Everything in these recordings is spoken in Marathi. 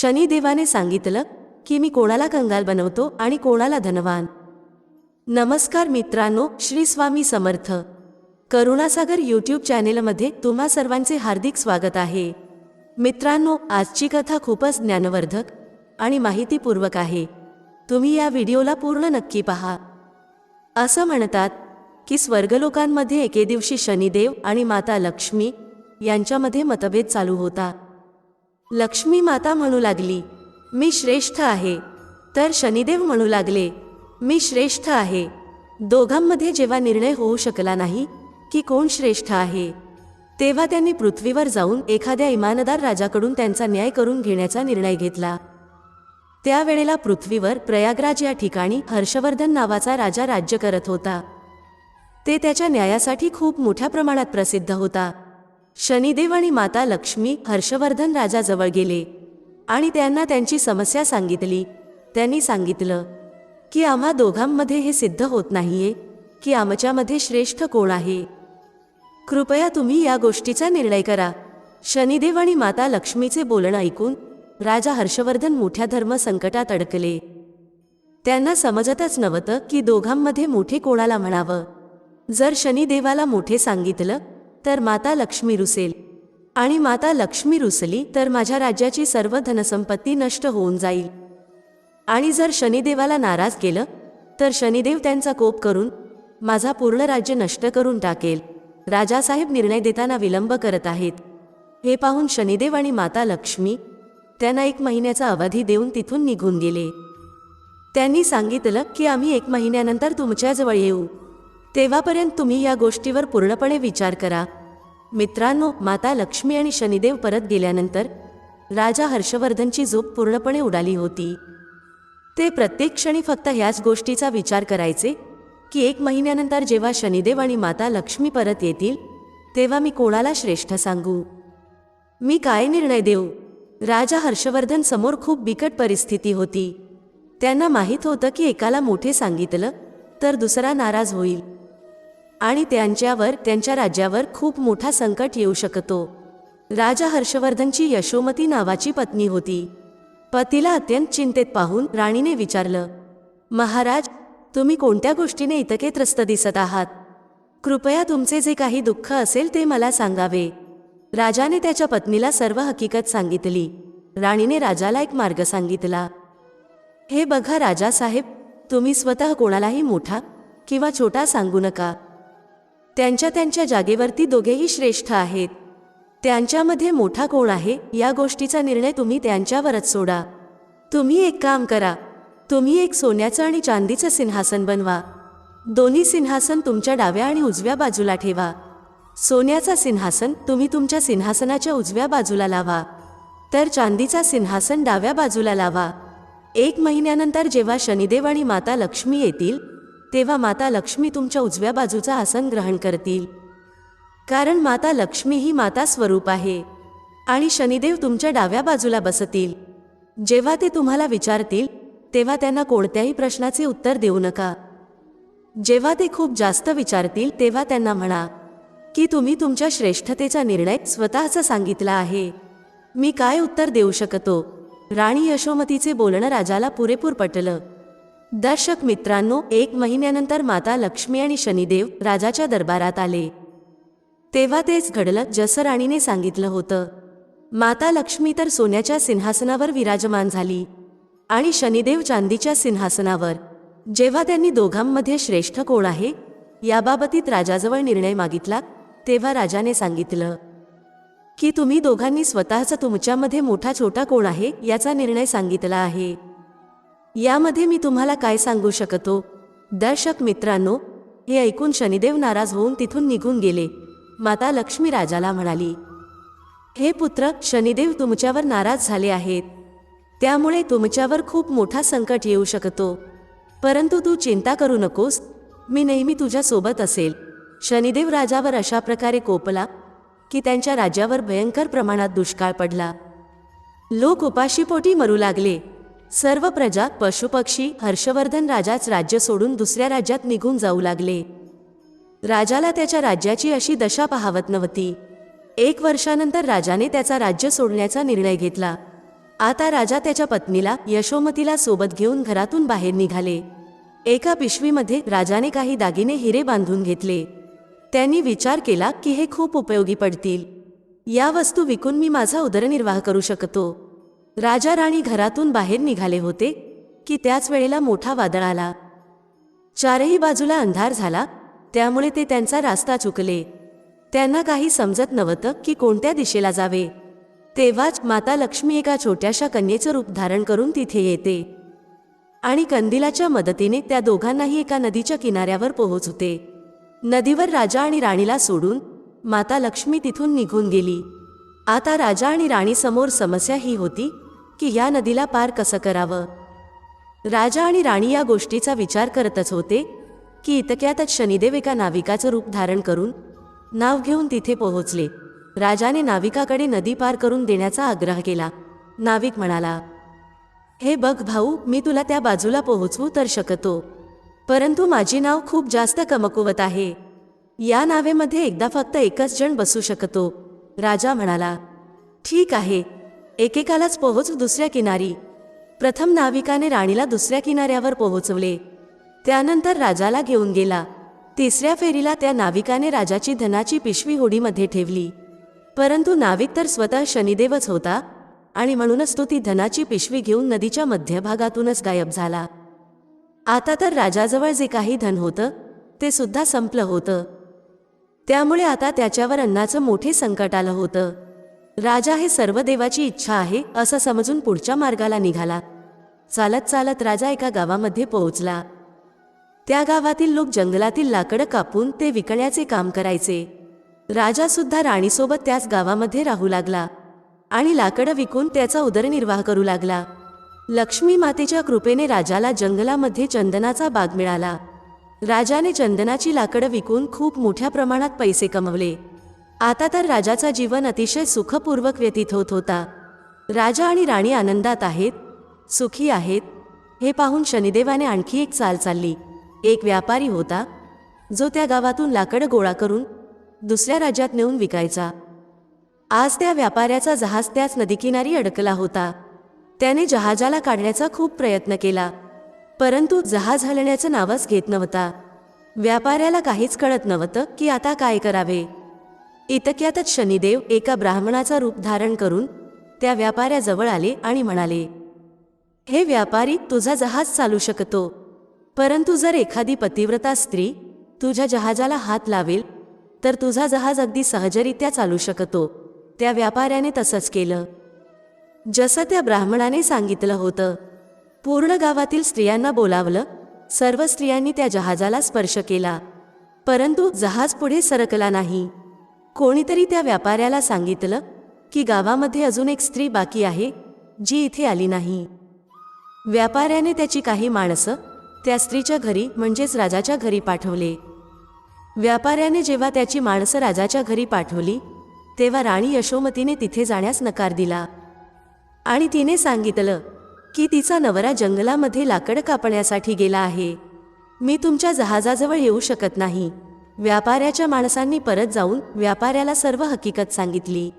शनिदेवाने सांगितलं की मी कोणाला कंगाल बनवतो आणि कोणाला धनवान. नमस्कार मित्रांनो श्री स्वामी समर्थ. करुणासागर यूट्यूब चॅनेलमध्ये तुम्हा सर्वांचे हार्दिक स्वागत आहे. मित्रांनो आजची कथा खूपच ज्ञानवर्धक आणि माहितीपूर्वक आहे. तुम्ही या व्हिडिओला पूर्ण नक्की पहा. असं म्हणतात की स्वर्गलोकांमध्ये एके दिवशी शनिदेव आणि माता लक्ष्मी यांच्यामध्ये मतभेद चालू होता. लक्ष्मी माता म्हणू लागली मी श्रेष्ठ आहे. तर शनिदेव म्हणू लागले मी श्रेष्ठ आहे. दोघांमध्ये जेव्हा निर्णय होऊ शकला नाही की कोण श्रेष्ठ आहे? तेव्हा त्यांनी पृथ्वीवर जाऊन एखाद्या इमानदार राजाकडून त्यांचा न्याय करून घेण्याचा निर्णय घेतला. त्यावेळेला पृथ्वीवर प्रयागराज या ठिकाणी हर्षवर्धन नावाचा राजा राज्य करत होता. ते त्याच्या न्यायासाठी खूप मोठ्या प्रमाणात प्रसिद्ध होता. शनिदेव आणि माता लक्ष्मी हर्षवर्धन राजाजवळ गेले आणि त्यांना त्यांची समस्या सांगितली. त्यांनी सांगितलं की आम्हा दोघांमध्ये हे सिद्ध होत नाहीये की आमच्यामध्ये श्रेष्ठ कोण आहे. कृपया तुम्ही या गोष्टीचा निर्णय करा. शनिदेव आणि माता लक्ष्मीचे बोलणं ऐकून राजा हर्षवर्धन मोठ्या धर्म संकटात अडकले. त्यांना समजतच नव्हतं की दोघांमध्ये मोठे कोणाला म्हणावं. जर शनिदेवाला मोठे सांगितलं तर माता लक्ष्मी रुसेल. आणि माता लक्ष्मी रुसली तर माझ्या राज्याची सर्व धनसंपत्ती नष्ट होऊन जाईल. आणि जर शनिदेवाला नाराज केलं तर शनिदेव त्यांचा कोप करून माझा पूर्ण राज्य नष्ट करून टाकेल. राजासाहेब निर्णय देताना विलंब करत आहेत. हे पाहून शनिदेव आणि माता लक्ष्मी त्यांना एक महिन्याचा अवधी देऊन तिथून निघून गेले. त्यांनी सांगितलं की आम्ही एक महिन्यानंतर तुमच्याजवळ येऊ. तेव्हापर्यंत तुम्ही या गोष्टीवर पूर्णपणे विचार करा. मित्रांनो माता लक्ष्मी आणि शनिदेव परत गेल्यानंतर राजा हर्षवर्धनची झोप पूर्णपणे उडाली होती. ते प्रत्येक क्षणी फक्त ह्याच गोष्टीचा विचार करायचे की एक महिन्यानंतर जेव्हा शनिदेव आणि माता लक्ष्मी परत येतील तेव्हा मी कोणाला श्रेष्ठ सांगू? मी काय निर्णय देऊ? राजा हर्षवर्धन समोर खूप बिकट परिस्थिती होती. त्यांना माहीत होतं की एकाला मोठे सांगितलं तर दुसरा नाराज होईल. आणि त्यांच्यावर त्यांच्या राज्यावर खूप मोठा संकट येऊ शकतो. राजा हर्षवर्धनची यशोमती नावाची पत्नी होती. पतीला अत्यंत चिंतेत पाहून राणीने विचारलं महाराज तुम्ही कोणत्या गोष्टीने इतके त्रस्त दिसत आहात? कृपया तुमचे जे काही दुःख असेल ते मला सांगावे. राजाने त्याच्या पत्नीला सर्व हकीकत सांगितली. राणीने राजाला एक मार्ग सांगितला. हे बघा राजासाहेब तुम्ही स्वतः कोणालाही मोठा किंवा छोटा सांगू नका. त्यांच्या त्यांच्या जागेवरती दोघेही श्रेष्ठ आहेत. त्यांच्यामध्ये मोठा कोण आहे या गोष्टीचा निर्णय तुम्ही त्यांच्यावरच सोडा. तुम्ही एक काम करा तुम्ही एक सोन्याचं आणि चांदीचं सिंहासन बनवा. दोन्ही सिंहासन तुमच्या डाव्या आणि उजव्या बाजूला ठेवा. सोन्याचा सिंहासन तुम्ही तुमच्या सिंहासनाच्या उजव्या बाजूला लावा. तर चांदीचा सिंहासन डाव्या बाजूला लावा. एक महिन्यानंतर जेव्हा शनिदेव आणि माता लक्ष्मी येतील तेव्हा माता लक्ष्मी तुमच्या उजव्या बाजूचा आसन ग्रहण करतील. कारण माता लक्ष्मी ही माता स्वरूप आहे आणि शनिदेव तुमच्या डाव्या बाजूला बसतील. जेव्हा ते तुम्हाला विचारतील तेव्हा त्यांना कोणत्याही प्रश्नाचे उत्तर देऊ नका. जेव्हा ते खूप जास्त विचारतील तेव्हा त्यांना म्हणा की तुम्ही तुमच्या श्रेष्ठतेचा निर्णय स्वतःचा सांगितला आहे. मी काय उत्तर देऊ शकतो? राणी यशोमतीचे बोलणं राजाला पुरेपूर पटलं. दर्शक मित्रांनो एक महिन्यानंतर माता लक्ष्मी आणि शनिदेव राजाच्या दरबारात आले. तेव्हा तेच घडलं जसं राणीने सांगितलं होतं. माता लक्ष्मी तर सोन्याच्या सिंहासनावर विराजमान झाली आणि शनिदेव चांदीच्या सिंहासनावर. जेव्हा त्यांनी दोघांमध्ये श्रेष्ठ कोण आहे याबाबतीत राजाजवळ निर्णय मागितला तेव्हा राजाने सांगितलं की तुम्ही दोघांनी स्वतःचा तुमच्यामध्ये मोठा छोटा कोण आहे याचा निर्णय सांगितला आहे. यामध्ये मी तुम्हाला काय सांगू शकतो? दर्शक मित्रांनो हे ऐकून शनिदेव नाराज होऊन तिथून निघून गेले. माता लक्ष्मी राजाला म्हणाली हे पुत्र शनिदेव तुमच्यावर नाराज झाले आहेत. त्यामुळे तुमच्यावर खूप मोठा संकट येऊ शकतो. परंतु तू चिंता करू नकोस. मी नेहमी तुझ्यासोबत असेल. शनिदेव राजावर अशा प्रकारे कोपला की त्यांच्या राज्यावर भयंकर प्रमाणात दुष्काळ पडला. लोक उपाशीपोटी मरू लागले. सर्व प्रजा पशुपक्षी हर्षवर्धन राजाच राज्य सोडून दुसऱ्या राज्यात निघून जाऊ लागले. राजाला त्याच्या राज्याची अशी दशा पाहावत नव्हती. एक वर्षानंतर राजाने त्याचा राज्य सोडण्याचा निर्णय घेतला. आता राजा त्याच्या पत्नीला यशोमतीला सोबत घेऊन घरातून बाहेर निघाले. एका पिशवीमध्ये राजाने काही दागिने हिरे बांधून घेतले. त्यांनी विचार केला की हे खूप उपयोगी पडतील. या वस्तू विकून मी माझा उदरनिर्वाह करू शकतो. राजा राणी घरातून बाहेर निघाले होते की त्याच वेळेला मोठा वादळ आला. चारही बाजूला अंधार झाला त्यामुळे ते त्यांचा रास्ता चुकले. त्यांना काही समजत नव्हतं की कोणत्या दिशेला जावे. तेव्हाच माता लक्ष्मी एका छोट्याशा कन्येचं रूप धारण करून तिथे येते. आणि कंदिलाच्या मदतीने त्या दोघांनाही एका नदीच्या किनाऱ्यावर पोहोचते नदीवर राजा आणि राणीला सोडून माता लक्ष्मी तिथून निघून गेली. आता राजा आणि राणीसमोर समस्या ही होती की या नदीला पार कसं करावं? राजा आणि राणी या गोष्टीचा विचार करतच होते की इतक्यातच शनिदेव एका नाविकाचं रूप धारण करून नाव घेऊन तिथे पोहोचले. राजाने नाविकाकडे नदी पार करून देण्याचा आग्रह केला. नाविक म्हणाला हे बघ भाऊ मी तुला त्या बाजूला पोहोचवू तर शकतो. परंतु माझी नाव खूप जास्त कमकुवत आहे. या नावेमध्ये एकदा फक्त एकच जण बसू शकतो. राजा म्हणाला ठीक आहे. एकेकालाच पोहोच दुसऱ्या किनारी. प्रथम नाविकाने राणीला दुसऱ्या किनाऱ्यावर पोहोचवले. त्यानंतर राजाला घेऊन गेला. तिसऱ्या फेरीला त्या नाविकाने राजाची धनाची पिशवी होडीमध्ये ठेवली. परंतु नाविक तर स्वतः शनिदेवच होता आणि म्हणूनच तो ती धनाची पिशवी घेऊन नदीच्या मध्यभागातूनच गायब झाला. आता तर राजाजवळ जे काही धन होतं ते सुद्धा संपलं होतं. त्यामुळे आता त्याच्यावर अन्नाचं मोठे संकट आलं होतं. राजा हे सर्व देवाची इच्छा आहे असं समजून पुढच्या मार्गाला निघाला. चालत चालत राजा एका गावामध्ये पोहोचला. त्या गावातील लोक जंगलातील लाकडं कापून ते विकण्याचे काम करायचे. राजा सुद्धा राणीसोबत त्याच गावामध्ये राहू लागला आणि लाकडं विकून त्याचा उदरनिर्वाह करू लागला. लक्ष्मी मातेच्या कृपेने राजाला जंगलामध्ये चंदनाचा बाग मिळाला. राजाने चंदनाची लाकडं विकून खूप मोठ्या प्रमाणात पैसे कमवले. आता तर राजाचा जीवन अतिशय सुखपूर्वक व्यतीत होत होता. राजा आणि राणी आनंदात आहेत सुखी आहेत. हे पाहून शनिदेवाने आणखी एक चाल चालली. एक व्यापारी होता जो त्या गावातून लाकडं गोळा करून दुसऱ्या राज्यात नेऊन विकायचा. आज त्या व्यापाऱ्याचा जहाज त्याच नदीकिनारी अडकला होता. त्याने जहाजाला काढण्याचा खूप प्रयत्न केला परंतु जहाज हलण्याचं नावच घेत नव्हता. व्यापाऱ्याला काहीच कळत नव्हतं की आता काय करावे. इतक्यातच शनिदेव एका ब्राह्मणाचा रूप धारण करून त्या व्यापाऱ्याजवळ आले आणि म्हणाले हे व्यापारी तुझा जहाज चालू शकतो. परंतु जर एखादी पतिव्रता स्त्री तुझ्या जहाजाला हात लावेल तर तुझा जहाज अगदी सहजरित्या चालू शकतो. त्या व्यापाऱ्याने तसंच केलं. जसं त्या ब्राह्मणाने सांगितलं होतं पूर्ण गावातील स्त्रियांना बोलावलं सर्व स्त्रियांनी त्या जहाजाला स्पर्श केला. परंतु जहाज पुढे सरकला नाही. कोणीतरी त्या व्यापाऱ्याला सांगितलं की गावामध्ये अजून एक स्त्री बाकी आहे जी इथे आली नाही. व्यापाऱ्याने त्याची काही माणसं त्या स्त्रीच्या घरी म्हणजेच राजाच्या घरी पाठवले. व्यापाऱ्याने जेव्हा त्याची माणसं राजाच्या घरी पाठवली तेव्हा राणी यशोमतीने तिथे जाण्यास नकार दिला. आणि तिने सांगितलं की तिचा नवरा जंगलामध्ये लाकड कापण्यासाठी गेला आहे. मी तुमच्या जहाजाजवळ येऊ शकत नाही. व्यापाऱ्याच्या माणसांनी परत जाऊन व्यापाऱ्याला सर्व हकीकत सांगितली.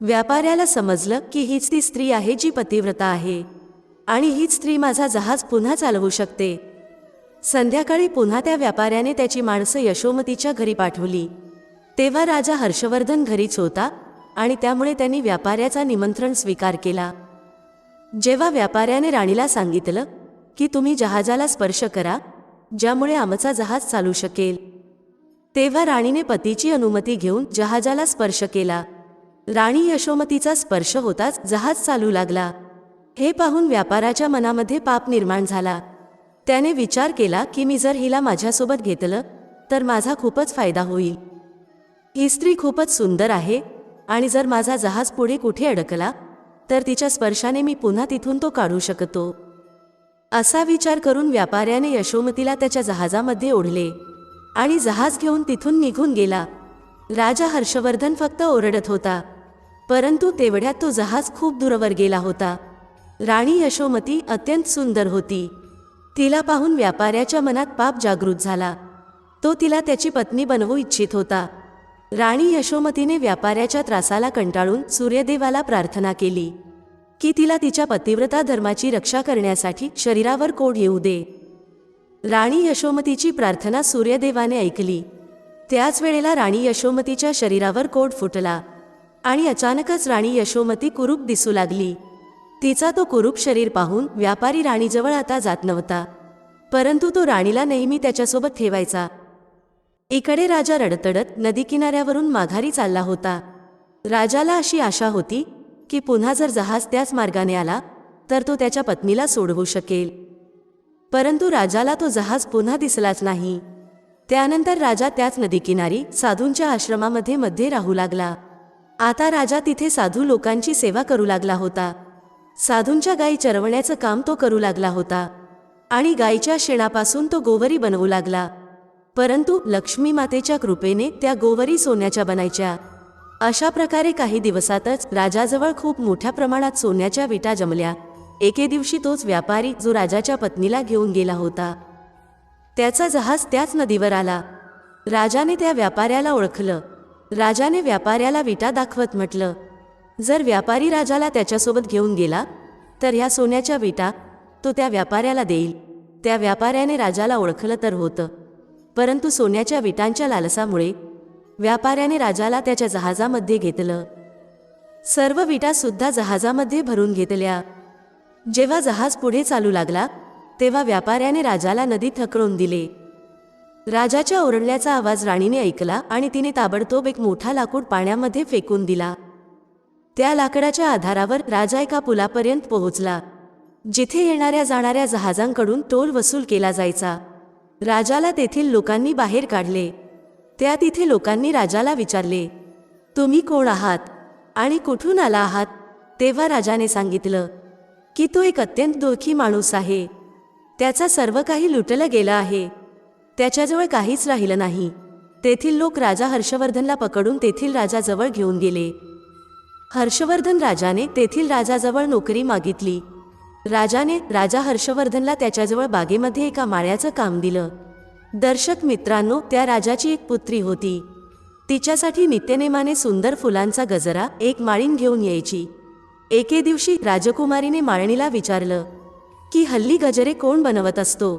व्यापाऱ्याला समजलं की हीच ती स्त्री आहे जी पतिव्रता आहे. आणि हीच स्त्री माझा जहाज पुन्हा चालवू शकते. संध्याकाळी पुन्हा त्या व्यापाऱ्याने त्याची माणसं यशोमतीच्या घरी पाठवली. तेव्हा राजा हर्षवर्धन घरीच होता आणि त्यामुळे त्यांनी व्यापाऱ्याचा निमंत्रण स्वीकार केला. जेव्हा व्यापाऱ्याने राणीला सांगितलं की तुम्ही जहाजाला स्पर्श करा ज्यामुळे आमचा जहाज चालू शकेल. तेव्हा राणीने पतीची अनुमती घेऊन जहाजाला स्पर्श केला. राणी यशोमतीचा स्पर्श होताच जहाज चालू लागला. हे पाहून व्यापाराच्या मनामध्ये पाप निर्माण झाला. त्याने विचार केला की मी जर हिला माझ्यासोबत घेतलं तर माझा खूपच फायदा होईल. ही स्त्री खूपच सुंदर आहे आणि जर माझा जहाज पुढे कुठे अडकला तर तिच्या स्पर्शाने मी पुन्हा तिथून तो काढू शकतो. असा विचार करून व्यापाऱ्याने यशोमतीला त्याच्या जहाजामध्ये ओढले. आणि जहाज घेऊन तिथून निघून गेला. राजा हर्षवर्धन फक्त ओरडत होता. परंतु तेवढ्यात तो जहाज खूप दूरवर गेला होता. राणी यशोमती अत्यंत सुंदर होती. तिला पाहून व्यापाऱ्याच्या मनात पाप जागृत झाला. तो तिला त्याची पत्नी बनवू इच्छित होता. राणी यशोमतीने व्यापाऱ्याच्या त्रासाला कंटाळून सूर्यदेवाला प्रार्थना केली की तिला तिच्या पतिव्रता धर्माची रक्षा करण्यासाठी शरीरावर कोड येऊ दे. राणी यशोमतीची प्रार्थना सूर्यदेवाने ऐकली. त्याच वेळेला राणी यशोमतीच्या शरीरावर कोट फुटला आणि अचानकच राणी यशोमती कुरूप दिसू लागली. तिचा तो कुरूप शरीर पाहून व्यापारी राणीजवळ आता जात नव्हता. परंतु तो राणीला नेहमी त्याच्यासोबत ठेवायचा. इकडे राजा रडतडत नदी किनाऱ्यावरून माघारी चालला होता. राजाला अशी आशा होती की पुन्हा जर जहाज त्याच मार्गाने आला तर तो त्याच्या पत्नीला सोडवू शकेल. परंतु राजाला तो जहाज पुन्हा दिसलाच नाही. त्यानंतर राजा त्याच नदीकिनारी साधूंच्या आश्रमामध्ये मध्ये राहू लागला. आता राजा तिथे साधू लोकांची सेवा करू लागला होता. साधूंच्या गायी चरवण्याचं काम तो करू लागला होता. आणि गायीच्या शेणापासून तो गोवरी बनवू लागला. परंतु लक्ष्मी मातेच्या कृपेने त्या गोवरी सोन्याच्या बनायच्या. अशा प्रकारे काही दिवसातच राजाजवळ खूप मोठ्या प्रमाणात सोन्याच्या विटा जमल्या. एके दिवशी तोच व्यापारी जो राजाच्या पत्नीला घेऊन गेला होता. त्याचा जहाज त्याच नदीवर आला. राजाने त्या व्यापाऱ्याला ओळखलं. राजाने व्यापाऱ्याला विटा दाखवत म्हटलं जर व्यापारी राजाला त्याच्यासोबत घेऊन गेला तर ह्या सोन्याच्या विटा तो त्या व्यापाऱ्याला देईल. त्या व्यापाऱ्याने राजाला ओळखलं तर होतं. परंतु सोन्याच्या विटांच्या लालसामुळे व्यापाऱ्याने राजाला त्याच्या जहाजामध्ये घेतलं. सर्व विटासुद्धा जहाजामध्ये भरून घेतल्या. जेव्हा जहाज पुढे चालू लागला तेव्हा व्यापाऱ्याने राजाला नदीत थकळून दिले. राजाच्या ओरडल्याचा आवाज राणीने ऐकला आणि तिने ताबडतोब एक मोठा लाकूड पाण्यामध्ये फेकून दिला. त्या लाकडाच्या आधारावर राजा एका पुलापर्यंत पोहोचला. जिथे येणाऱ्या जाणाऱ्या जहाजांकडून टोल वसूल केला जायचा. राजाला तेथील लोकांनी बाहेर काढले. त्या तिथे लोकांनी राजाला विचारले तुम्ही कोण आहात आणि कुठून आला आहात? तेव्हा राजाने सांगितलं की तो एक अत्यंत दुःखी माणूस आहे. त्याचा सर्व काही लुटलं गेलं आहे. त्याच्याजवळ काहीच राहिलं नाही. तेथील लोक राजा हर्षवर्धनला पकडून तेथील राजाजवळ घेऊन गेले. हर्षवर्धन राजाने तेथील राजाजवळ नोकरी मागितली. राजाने राजा हर्षवर्धनला त्याच्याजवळ बागेमध्ये एका माळ्याचं काम दिलं. दर्शक मित्रांनो त्या राजाची एक पुत्री होती. तिच्यासाठी नित्यनेमाने सुंदर फुलांचा गजरा एक माळीन घेऊन यायची. एके दिवशी राजकुमारीने माळणीला विचारलं की हल्ली गजरे कोण बनवत असतो?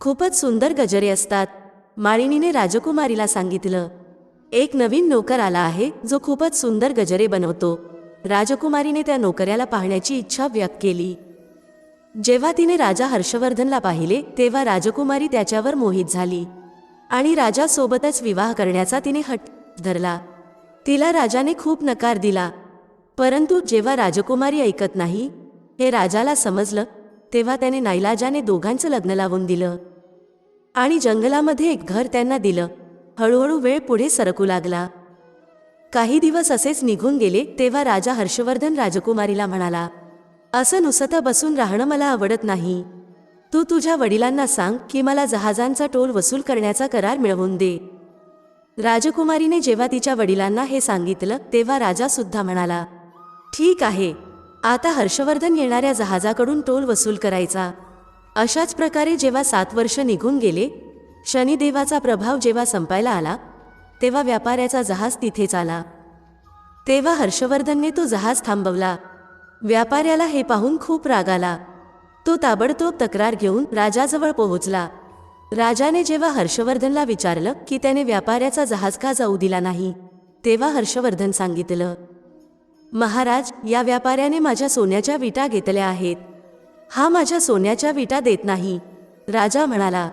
खूपच सुंदर गजरे असतात. माळिनीने राजकुमारीला सांगितलं एक नवीन नोकर आला आहे जो खूपच सुंदर गजरे बनवतो. राजकुमारीने त्या नोकऱ्याला पाहण्याची इच्छा व्यक्त केली. जेव्हा तिने राजा हर्षवर्धनला पाहिले तेव्हा राजकुमारी त्याच्यावर मोहित झाली आणि राजासोबतच विवाह करण्याचा तिने हट धरला. तिला राजाने खूप नकार दिला. परंतु जेव्हा राजकुमारी ऐकत नाही हे राजाला समजलं तेव्हा त्याने नाईलाजाने दोघांचं लग्न लावून दिलं. आणि जंगलामध्ये एक घर त्यांना दिलं. हळूहळू वेळ पुढे सरकू लागला. काही दिवस असेच निघून गेले तेव्हा राजा हर्षवर्धन राजकुमारीला म्हणाला असं नुसतं बसून राहणं मला आवडत नाही. तू तुझ्या वडिलांना सांग की मला जहाजांचा टोल वसूल करण्याचा करार मिळवून दे. राजकुमारीने जेव्हा तिच्या वडिलांना हे सांगितलं तेव्हा राजा सुद्धा म्हणाला ठीक आहे. आता हर्षवर्धन येणाऱ्या जहाजाकडून टोल वसूल करायचा. अशाच प्रकारे जेव्हा सात वर्ष निघून गेले शनिदेवाचा प्रभाव जेव्हा संपायला आला तेव्हा व्यापाऱ्याचा जहाज तिथेच आला. तेव्हा हर्षवर्धनने तो जहाज थांबवला. व्यापाऱ्याला हे पाहून खूप राग आला. तो ताबडतोब तक्रार घेऊन राजाजवळ पोहोचला. राजाने जेव्हा हर्षवर्धनला विचारलं की त्याने व्यापाऱ्याचा जहाज का जाऊ दिला नाही तेव्हा हर्षवर्धन सांगितलं महाराज या व्यापाऱ्याने माझ्या सोन्याच्या विटा घेतल्या आहेत. हा माझ्या सोन्याच्या विटा देत नाही. राजा म्हणाला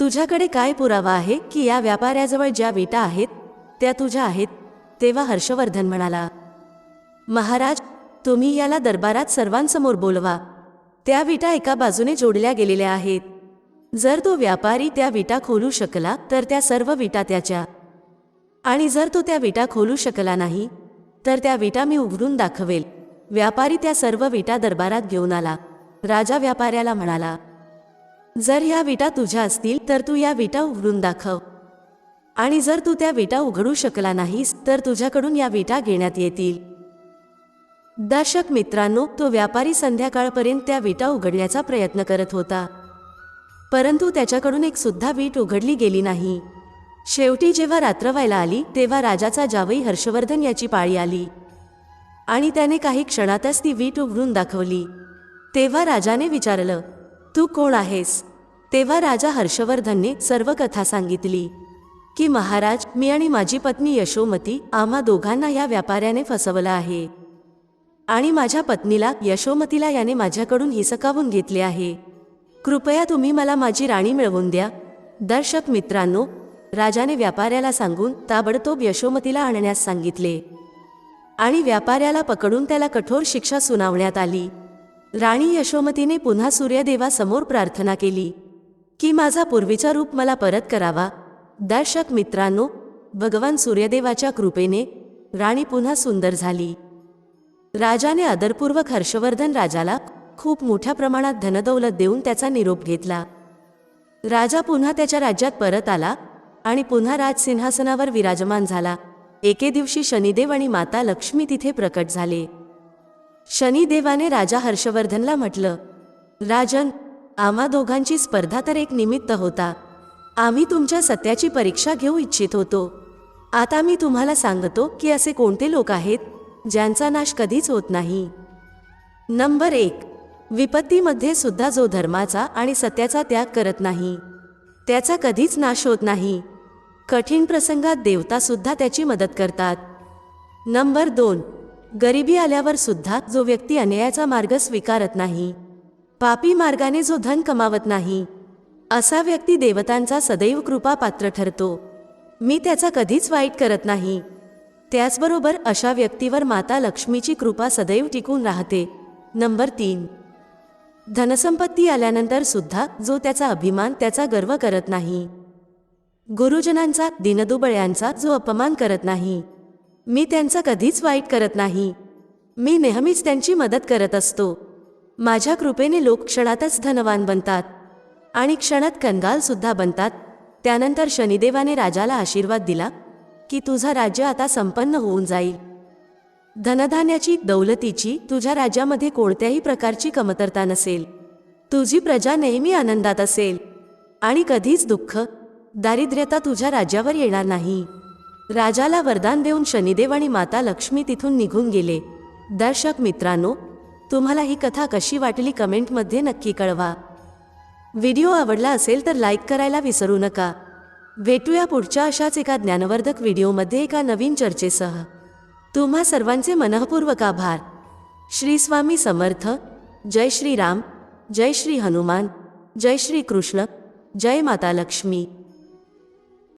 तुझ्याकडे काय पुरावा आहे की या व्यापाऱ्याजवळ ज्या विटा आहेत त्या तुझ्या आहेत? तेव्हा हर्षवर्धन म्हणाला महाराज तुम्ही याला दरबारात सर्वांसमोर बोलवा. त्या विटा एका बाजूने जोडल्या गेलेल्या आहेत. जर तो व्यापारी त्या विटा खोलू शकला तर त्या सर्व विटा त्याच्या. आणि जर तो त्या विटा खोलू शकला नाही तर त्या विटा मी उघडून दाखवेल. व्यापारी त्या सर्व विटा दरबारात घेऊन आला. राजा व्यापाऱ्याला म्हणाला जर ह्या विटा तुझ्या असतील तर तू या विटा उघडून दाखव. आणि जर तू त्या विटा उघडू शकला नाहीस तर तुझ्याकडून या विटा घेण्यात येतील. दर्शक मित्रांनो तो व्यापारी संध्याकाळपर्यंत त्या विटा उघडण्याचा प्रयत्न करत होता. परंतु त्याच्याकडून एक सुद्धा वीट उघडली गेली नाही. शेवटी जेव्हा रात्र व्हायला आली तेव्हा राजाचा जावई हर्षवर्धन याची पाळी आली. आणि त्याने काही क्षणातच ती वीट उघडून दाखवली. तेव्हा राजाने विचारलं तू कोण आहेस? तेव्हा राजा हर्षवर्धनने सर्व कथा सांगितली की महाराज मी आणि माझी पत्नी यशोमती आम्हा दोघांना या व्यापाऱ्याने फसवलं आहे. आणि माझ्या पत्नीला यशोमतीला याने माझ्याकडून हिसकावून घेतले आहे. कृपया तुम्ही मला माझी राणी मिळवून द्या. दर्शक मित्रांनो राजाने व्यापाऱ्याला सांगून ताबडतोब यशोमतीला आणण्यास सांगितले. आणि व्यापाऱ्याला पकडून त्याला कठोर शिक्षा सुनावण्यात आली. राणी यशोमतीने पुन्हा सूर्यदेवासमोर प्रार्थना केली की माझा पूर्वीचा रूप मला परत करावा. दर्शक मित्रांनो भगवान सूर्यदेवाच्या कृपेने राणी पुन्हा सुंदर झाली. राजाने आदरपूर्वक हर्षवर्धन राजाला खूप मोठ्या प्रमाणात धनदौलत देऊन त्याचा निरोप घेतला. राजा पुन्हा त्याच्या राज्यात परत आला आणि पुन्हा राजसिंहासनावर विराजमान झाला. एके दिवशी शनिदेव आणि माता लक्ष्मी तिथे प्रकट झाले. शनिदेवाने राजा हर्षवर्धनला म्हटलं राजन आम्हा दोघांची स्पर्धा तर एक निमित्त होता. आम्ही तुमच्या सत्याची परीक्षा घेऊ इच्छित होतो. आता मी तुम्हाला सांगतो की असे कोणते लोक आहेत ज्यांचा नाश कधीच होत नाही. नंबर एक. विपत्तीमध्ये सुद्धा जो धर्माचा आणि सत्याचा त्याग करत नाही त्याचा कधीच नाश होत नाही. कठीण प्रसंगात देवता सुद्धा त्याची मदत करतात. नंबर दोन गरिबी आल्यावर सुद्धा जो व्यक्ती अन्यायाचा मार्ग स्वीकारत नाही पापी मार्गाने जो धन कमावत नाही असा व्यक्ती देवतांचा सदैव कृपा पात्र ठरतो. मी त्याचा कधीच वाईट करत नाही. त्याचबरोबर अशा व्यक्तीवर माता लक्ष्मीची कृपा सदैव टिकून राहते. नंबर तीन धनसंपत्ती आल्यानंतर सुद्धा जो त्याचा अभिमान त्याचा गर्व करत नाही. गुरुजनांचा दिनदुबळ्यांचा जो अपमान करत नाही मी त्यांचा कधीच वाईट करत नाही. मी नेहमीच त्यांची मदत करत असतो. माझ्या कृपेने लोक क्षणातच धनवान बनतात आणि क्षणात कंगालसुद्धा बनतात. त्यानंतर शनिदेवाने राजाला आशीर्वाद दिला की तुझा राज्य आता संपन्न होऊन जाईल. धनधान्याची दौलतीची तुझ्या राज्यामध्ये कोणत्याही प्रकारची कमतरता नसेल. तुझी प्रजा नेहमी आनंदात असेल आणि कधीच दुःख दारिद्र्यता तुझ्या राज्यावर येणार नाही. राजाला वरदान देऊन शनिदेव आणि माता लक्ष्मी तिथून निघून गेले. दर्शक मित्रांनो तुम्हाला ही कथा कशी वाटली कमेंटमध्ये नक्की कळवा. व्हिडिओ आवडला असेल तर लाईक करायला विसरू नका. भेटूया पुढच्या अशाच एका ज्ञानवर्धक व्हिडिओमध्ये एका नवीन चर्चेसह. तुम्हा सर्वांचे मनःपूर्वक आभार. श्री स्वामी समर्थ जय श्री राम जय श्री हनुमान जय श्री कृष्ण जय माता लक्ष्मी.